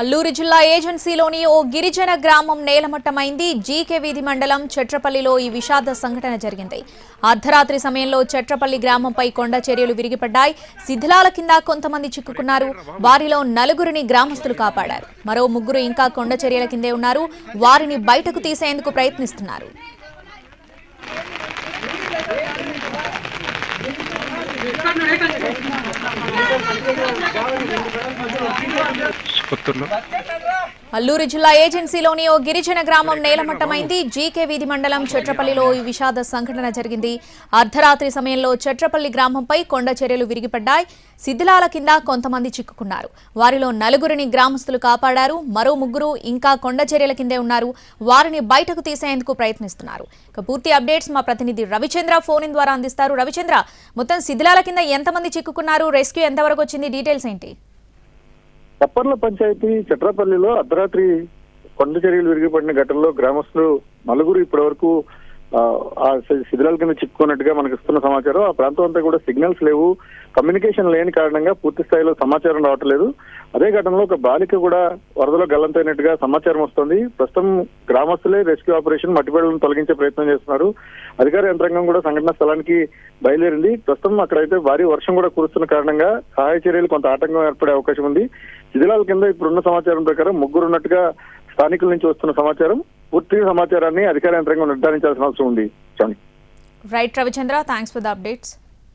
అల్లూరు జిల్లా ఏజెన్సీలోని ఓ గిరిజన గ్రామం నేలమట్టమైంది. జీకే వీధి మండలం చెట్రపల్లిలో ఈ విషాద సంఘటన జరిగింది. అర్ధరాత్రి సమయంలో చెట్రపల్లి గ్రామంపై కొండ చర్యలు విరిగిపడ్డాయి. శిథిలాల కింద కొంతమంది చిక్కుకున్నారు. వారిలో నలుగురిని గ్రామస్తులు కాపాడారు. మరో ముగ్గురు ఇంకా కొండ చర్యల కిందే ఉన్నారు. వారిని బయటకు తీసేందుకు ప్రయత్నిస్తున్నారు. పుత్తూరులో? అల్లూరు జిల్లా ఏజెన్సీలోని ఓ గిరిజన గ్రామం నేలమట్టమైంది. జీకే వీధి మండలం చెట్రపల్లిలో ఈ విషాద సంఘటన జరిగింది. అర్ధరాత్రి సమయంలో చెట్రపల్లి గ్రామంపై కొండ చర్యలు విరిగిపడ్డాయి. శిథిలాల కింద కొంతమంది చిక్కుకున్నారు. వారిలో నలుగురిని గ్రామస్తులు కాపాడారు. మరో ముగ్గురు ఇంకా కొండ చర్యల కిందే ఉన్నారు. వారిని బయటకు తీసేందుకు ప్రయత్నిస్తున్నారు. ఇక పూర్తి అప్డేట్స్ మా ప్రతినిధి రవిచంద్ర ఫోన్ ద్వారా అందిస్తారు. రవిచంద్ర మొత్తం శిథిలాల కింద ఎంతమంది చిక్కుకున్నారు? రెస్క్యూ ఎంతవరకు వచ్చింది? డీటెయిల్స్ ఏంటి? చప్పర్ల పంచాయతీ చట్రపల్లిలో అర్ధరాత్రి కొండ చర్యలు విరిగిపడిన ఘటనలో గ్రామస్తులు నలుగురు ఇప్పటి వరకు శిథిలాల కింద చిక్కుకున్నట్టుగా మనకు ఇస్తున్న సమాచారం ఆ ప్రాంతం అంతా కూడా సిగ్నల్స్ లేవు. కమ్యూనికేషన్ లేని కారణంగా పూర్తి స్థాయిలో సమాచారం రావట్లేదు. అదే ఘటనలో ఒక బాలిక కూడా వరదలో గల్లంతైనట్టుగా సమాచారం వస్తుంది. ప్రస్తుతం గ్రామస్తులే రెస్క్యూ ఆపరేషన్ మట్టిపేడలను తొలగించే ప్రయత్నం చేస్తున్నారు. అధికార యంత్రాంగం కూడా సంఘటన స్థలానికి బయలుదేరింది. ప్రస్తుతం అక్కడైతే భారీ వర్షం కూడా కురుస్తున్న కారణంగా సహాయ చర్యలు కొంత ఆటంకం ఏర్పడే అవకాశం ఉంది. శిథిలాల కింద ఇప్పుడున్న సమాచారం ప్రకారం ముగ్గురు ఉన్నట్టుగా స్థానికుల నుంచి వస్తున్న సమాచారం. పూర్తి సమాచారాన్ని అధికార యంత్రంగా నిర్ధారించాల్సిన అవసరం ఉంది right Ravichandra thanks for the updates